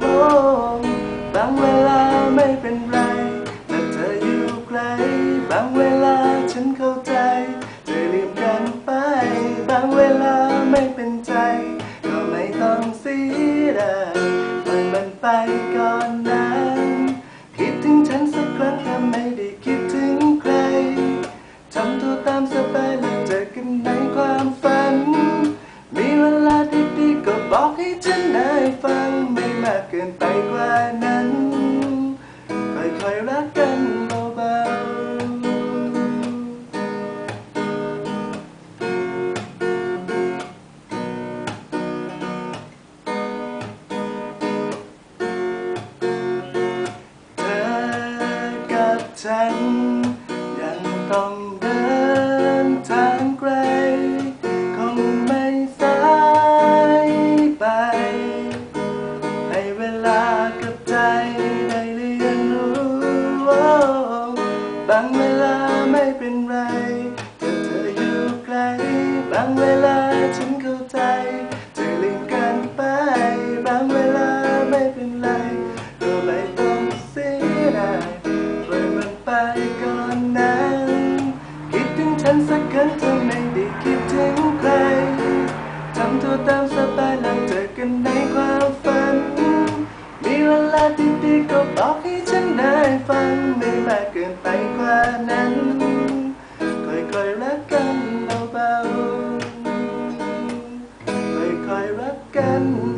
โอ้บางเวลาไม่เป็นไรแต่เธออยู่ไกล บางเวลาฉันเข้าใจเธอลืมกันไป บางเวลาไม่เป็นใจ ก็ไม่ต้องเสียดายปล่อยมันไปก่อนนั้นคิดถึงฉันสักครั้งถ้าไม่ได้คิดถึงใครทำตัวตามสบายและเจอกันในความฝัน มีเวลาดีๆก็บอกให้ฉันได้ ฟังไม่มากเกินไปกว่านั้น ค่อยๆรักกันเบาๆเธอกับฉันากับใจได้เรียนรู้บางเวลาไม่เป็นไรแต่เธออยู่ไกลบางเวลาฉันเข้าใจเธอลืมกันไป บางเวลาไม่เป็นไรก็ไม่ต้องเสียดายปล่อยมันไปก่อนนั้นคิดถึงฉันสักครั้งเธอไม่ได้คิดถึงใครทำตัวตามสบายแล้วเจอกันในความฝัน วลาดีๆก็บอกให้ฉันได้ฟังไม่มากเกินไปกว่านั้นค่อยๆรักกันเบาๆค่อยๆรักกัน